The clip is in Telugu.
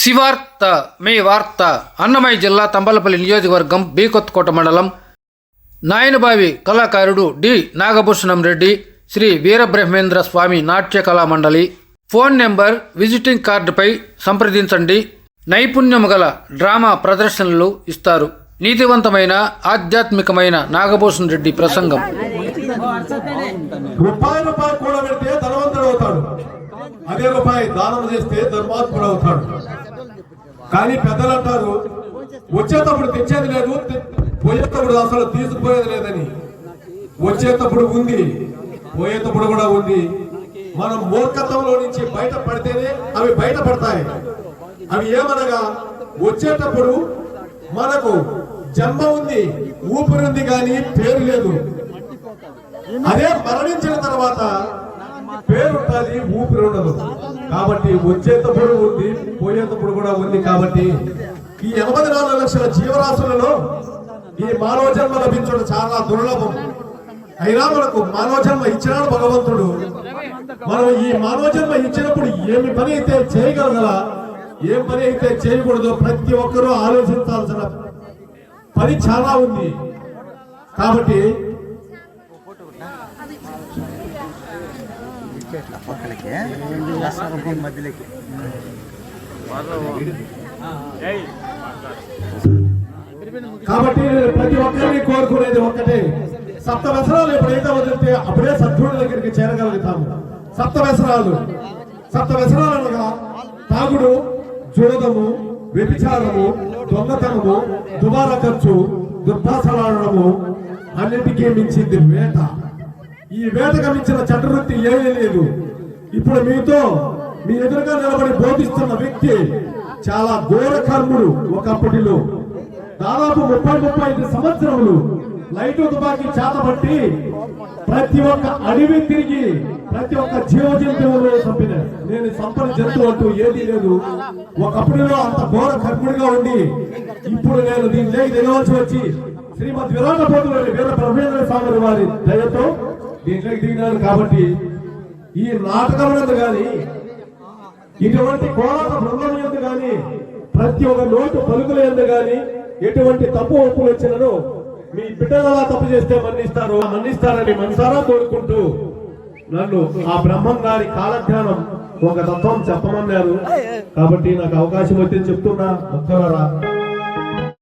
శివార్త మీ వార్త అన్నమయ్య జిల్లా తంబలపల్లి నియోజకవర్గం బి కొత్తకోట మండలం నాయనబావి కళాకారుడు డి. నాగభూషణం రెడ్డి శ్రీ వీరబ్రహ్మేంద్ర స్వామి నాట్య కళా మండలి. ఫోన్ నెంబర్ విజిటింగ్ కార్డుపై సంప్రదించండి. నైపుణ్యము గల డ్రామా ప్రదర్శనలు ఇస్తారు. నీతివంతమైన ఆధ్యాత్మికమైన నాగభూషణ్ రెడ్డి ప్రసంగం. రూపాయి రూపాయి ధనవంతుడు అవుతాడు. అదే రూపాయి దానం చేస్తే ధర్మాత్ముడు అవుతాడు. కానీ పెద్దలు అంటారు వచ్చేటప్పుడు తెచ్చేది లేదు పోయేటప్పుడు అసలు తీసుకుపోయేది లేదని. వచ్చేటప్పుడు ఉంది పోయేటప్పుడు కూడా ఉంది. మనం మూర్ఖత్వంలో నుంచి బయట పడితేనే అవి బయట పడతాయి. అవి ఏమనగా వచ్చేటప్పుడు మనకు జన్మ ఉంది ఊపిరి ఉంది కానీ పేరు లేదు. అదే మరణించిన తర్వాత పేరుంటుంది ఊపిరి ఉండదు. కాబట్టి వచ్చేటప్పుడు ఉంది పోయేటప్పుడు కూడా ఉంది కాబట్టి ఈ ఎనభై నాలుగు లక్షల జీవరాశులలో ఈ మానవ జన్మ లభించడం చాలా దుర్లభం. అయినా మనకు మానవ జన్మ ఇచ్చినాడు భగవంతుడు. మనం ఈ మానవ జన్మ ఇచ్చినప్పుడు ఏమి పని అయితే చేయగలగల ఏం పని అయితే చేయకూడదో ప్రతి ఒక్కరూ ఆలోచించాల్సిన పని చాలా ఉంది. కాబట్టి పక్కలకి మధ్యలోకి కాబట్టి ప్రతి ఒక్కరిని కోరుకునేది ఒక్కటే. సప్త వ్యసనాలు ఎప్పుడైతే వదిలితే అప్పుడే సద్గుణ దగ్గరికి చేరగలుగుతాము. సప్త వ్యసనాలు సప్త వ్యసనాలు అనగా తాగుడు జోదము వ్యభిచారము దొంగతనము దుబారా ఖర్చు దుర్భాషలాడము అన్నిటికీ మించింది వేట. ఈ వేటకు మించిన చట్టవృత్తి ఏమీ లేదు. ఇప్పుడు మీతో మీ ఎదురుగా నిలబడి బోధిస్తున్న వ్యక్తి చాలా ఘోరకర్ముడు ఒకప్పటిలో. దాదాపు ముప్పై ముప్పై ఐదు సంవత్సరములు లైటు తుపాకీ చేతబట్టి ప్రతి ఒక్క అడవి తిరిగి ప్రతి ఒక్క జీవ జంతువులు చంపిన. నేను సంపద జంతువు అంటూ ఏదీ లేదు. ఒకప్పుడులో అంత ఘోర కర్ముడిగా ఉండి ఇప్పుడు నేను దీనిలోకి దిగవలసి వచ్చి శ్రీమద్ విరాట పోతులు వీర బ్రహ్మేంద్ర స్వామి వారి దయతో దీంట్లోకి దిగినాను కాబట్టి ఈ నాటకం గాని ఇటువంటి కోలాట బృందం ఎందు గాని ప్రతి ఒక్క నోటు పలుకుల ఎందు గాని ఎటువంటి తప్పు ఒప్పులు వచ్చినను మీ బిడ్డలలా తప్పు చేస్తే మన్నిస్తారు మన్నిస్తారని మనసారా కోరుకుంటూ నన్ను ఆ బ్రహ్మం గారి కాలజ్ఞానం ఒక తత్వం చెప్పమన్నారు. కాబట్టి నాకు అవకాశం వచ్చి చెప్తున్నా. భక్తులారా